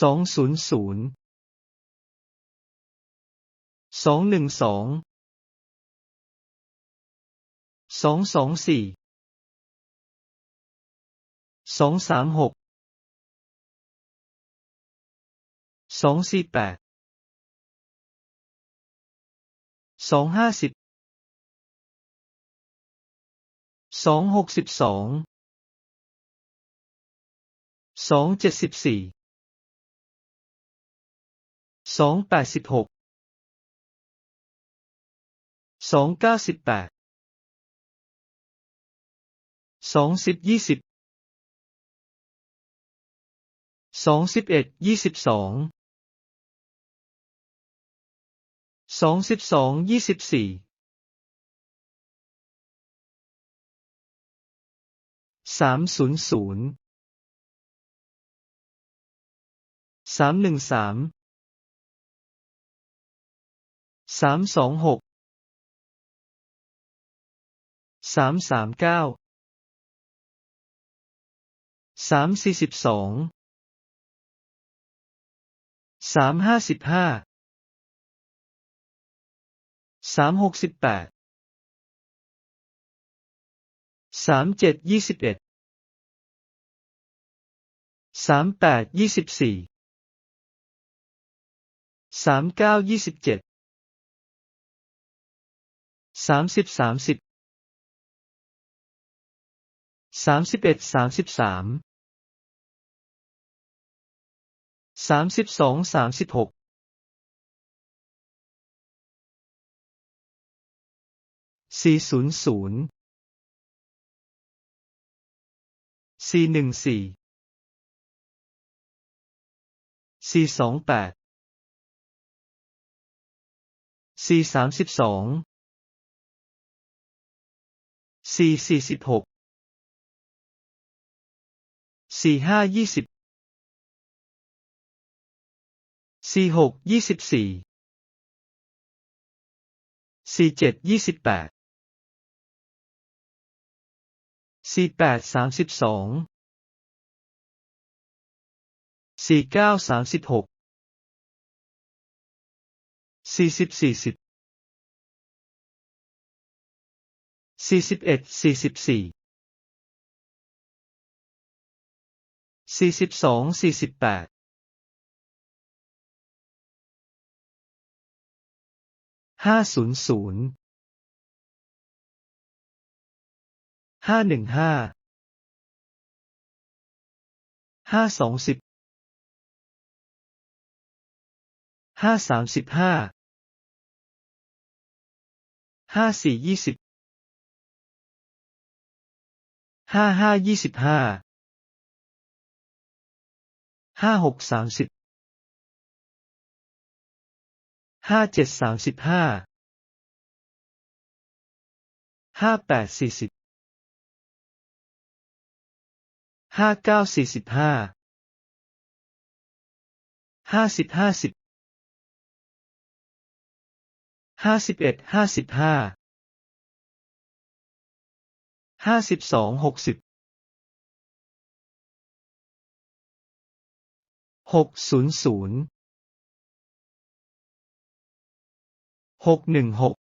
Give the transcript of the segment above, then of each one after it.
สองศูนย์ศูนย์สองหนึ่งสองสองสองสี่สองสามหกสองสี่แปดสองห้าสิบสองหกสิบสองสองเจ็ดสิบสี่ สองแปดสิบหกสองเก้าสิบแปดสองสิบยี่สิบสองสิบเอ็ดยี่สิบสองสองสิบสองยี่สิบสี่สามศูนย์ศูนย์สามหนึ่งสาม สามสองหกสามสามเก้าสามสี่สิบสองสามห้าสิบห้าสามหกสิบแปดสามเจ็ดยี่สิบเอ็ดสามแปดยี่สิบสี่สามเก้ายี่สิบเจ็ด สามสิบสามสิบสามสิบเอ็ดสามสิบสามสามสิบสองสามสิบหกสี่ศูนย์ศูนย์สี่หนึ่งสี่สี่สองแปดสี่สามสิบสอง สี่สี่สิบหกสี่ห้ายี่สิบสี่หกยี่สิบสี่สี่เจ็ดยี่สิบแปดสี่แปดสามสิบสองสี่เก้าสามสิบหกสี่สิบสี่สิบ สี่สิบเอ็ดสี่สิบสี่สี่สิบสองสี่สิบแปดห้าศูนย์ศูนย์ห้าหนึ่งห้าห้าสองสิบห้าสามสิบห้าห้าสี่ยี่สิบ ห้าห้ายี่สิบห้า ห้าหกสามสิบ ห้าเจ็ดสามสิบห้า ห้าแปดสี่สิบ ห้าเก้าสี่สิบห้า ห้าสิบห้าสิบ ห้าสิบเอ็ดห้าสิบห้า ห้าสิบสองหกสิบหกศูนย์ศูนย์หกหนึ่งหก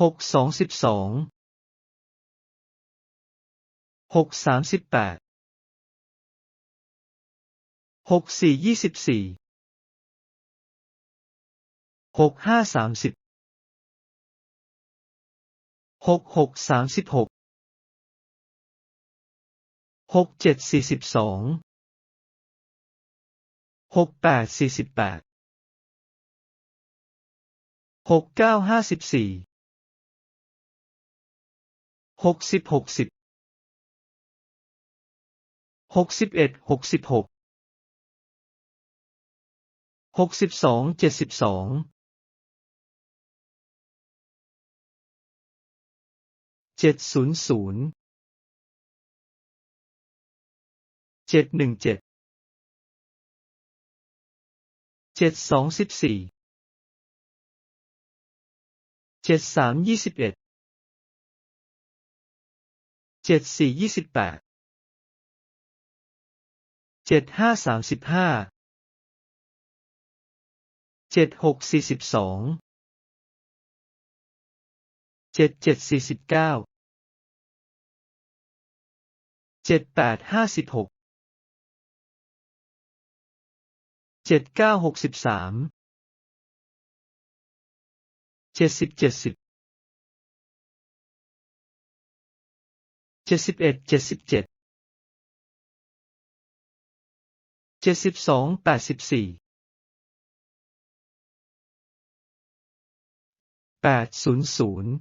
หกสองสิบสองหกสามสิบแปดหกสี่ยี่สิบสี่หกห้าสามสิบ หกหกสามสิบหกหกเจ็ดสี่สิบสองหกแปดสี่สิบแปดหกเก้าห้าสิบสี่หกสิบหกสิบหกสิบเอ็ดหกสิบหกหกสิบสองเจ็ดสิบสอง เจ็ดศูนย์ศูนย์เจ็ดหนึ่งเจ็ดเจ็ดสองสิบสี่เจ็ดสามยี่สิบเอ็ดเจ็ดสี่ยี่สิบแปดเจ็ดห้าสามสิบห้าเจ็ดหกสี่สิบสองเจ็ดเจ็ดสี่สิบเก้า เจ็ดแปดห้าสิบหกเจ็ดเก้าหกสิบสามเจ็ดสิบเจ็ดสิบเจ็ดสิบเอ็ดเจ็ดสิบเจ็ดเจ็ดสิบสองแปดสิบสี่แปดศูนย์ศูนย์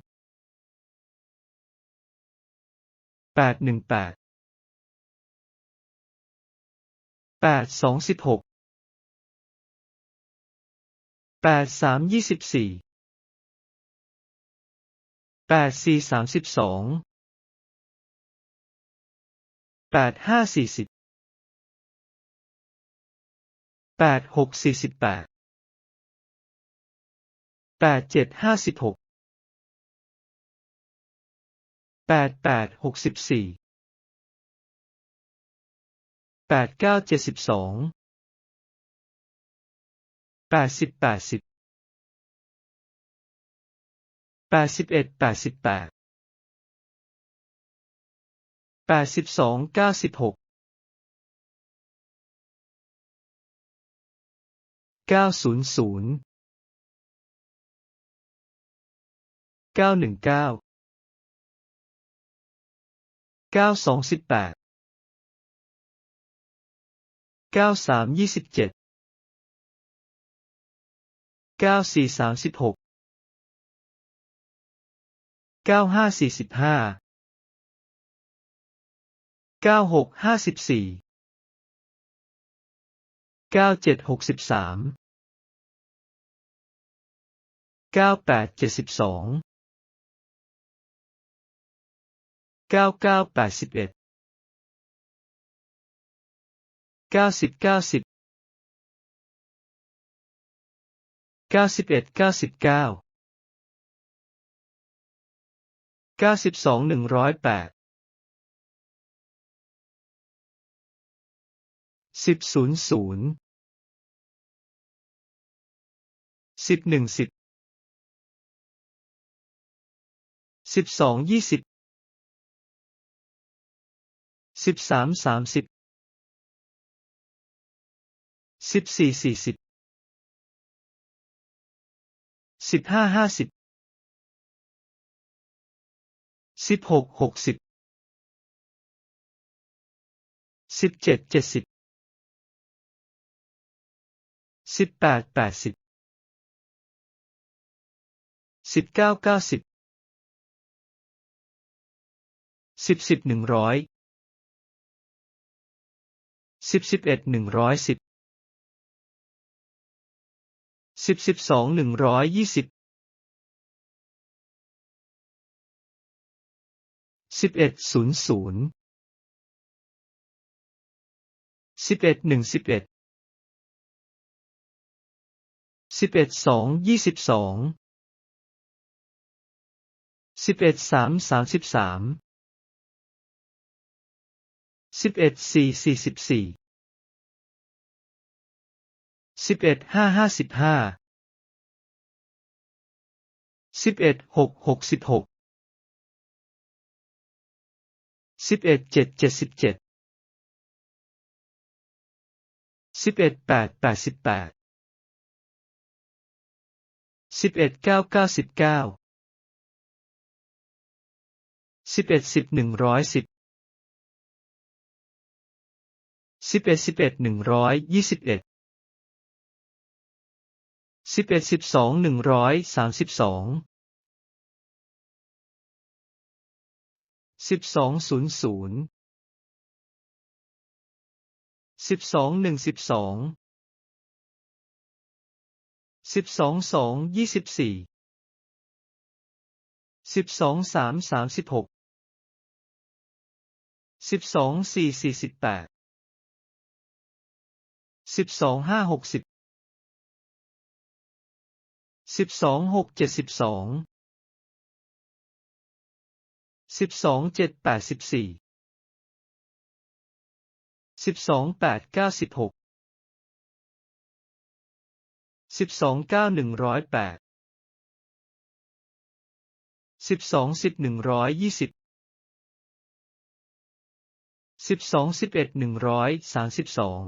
แปดหนึ่งแปด แปดสองสิบหกแปดสามยี่สิบสี่แปดสี่สามสิบสองแปดห้าสี่สิบแปดหกสี่สิบแปดแปดเจ็ดห้าสิบหกแปดแปดหกสิบสี่ แปดเก้าเจ็ดสิบสองแปดสิบแปดสิบแปดสิบเอ็ดแปดสิบแปดแปดสิบสองเก้าสิบหกเก้าศูนย์ศูนย์เก้าหนึ่งเก้าเก้าสองสิบแปด เก้าสามยี่สิบเจ็ดเก้าสี่สามสิบหกเก้าห้าสี่สิบห้าเก้าหกห้าสิบสี่เก้าเจ็ดหกสิบสามเก้าแปดเจ็ดสิบสองเก้าเก้าแปดสิบเอ็ด เก้าสิบเก้าสิบเก้าสิบเอ็ดเก้าสิบเก้าเก้าสิบสองหนึ่งร้อยแปดสิบศูนย์ศูนย์สิบหนึ่งสิบสิบสองยี่สิบสิบสามสามสิบ สิบสี่สี่สิบสิบห้าห้าสิบสิบหกหกสิบสิบเจ็ดเจ็ดสิบสิบแปดแปดสิบสิบเก้าเก้าสิบสิบสิบหนึ่งร้อยสิบสิบเอ็ดหนึ่งร้อยสิบ สิบสิบสองหนึ่งร้อยยี่สิบสิบเอ็ดศูนย์ศูนย์สิบเอ็ดหนึ่งสิบเอ็ดสิบเอ็ดสองยี่สิบสองสิบเอ็ดสามสามสิบสามสิบเอ็ดสี่สี่สิบสี่สิบเอ็ดห้าห้าสิบห้า สิบเอ็ดหกหกสิบหกสิบเอ็ดเจ็ดเจ็ดสิบเจ็ดสิบเอ็ดแปดแปดสิบแปดสิบเอ็ดเก้าเก้าสิบเก้าสิบเอ็ดสิบหนึ่งร้อยสิบสิบเอ็ดสิบเอ็ดหนึ่งร้อยยี่สิบเอ็ด สิบเอ็ดสิบสองหนึ่งร้อยสามสิบสองสิบสองศูนย์ศูนย์สิบสองหนึ่งสิบสองสิบสองสองยี่สิบสี่สิบสองสามสามสิบหกสิบสองสี่สี่สิบแปดสิบสองห้าหกสิบ สิบสองหกเจ็ดสิบสองสิบสองเจ็ดแปดสิบสี่สิบสองแปดเก้าสิบหกสิบสองเก้าหนึ่งร้อยแปดสิบสองสิบหนึ่งร้อยยี่สิบสิบสองสิบเอ็ดหนึ่งร้อยสามสิบสอง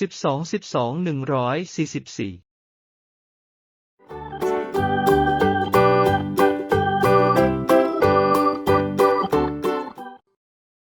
สิบสองสิบสองหนึ่งร้อยสี่สิบสี่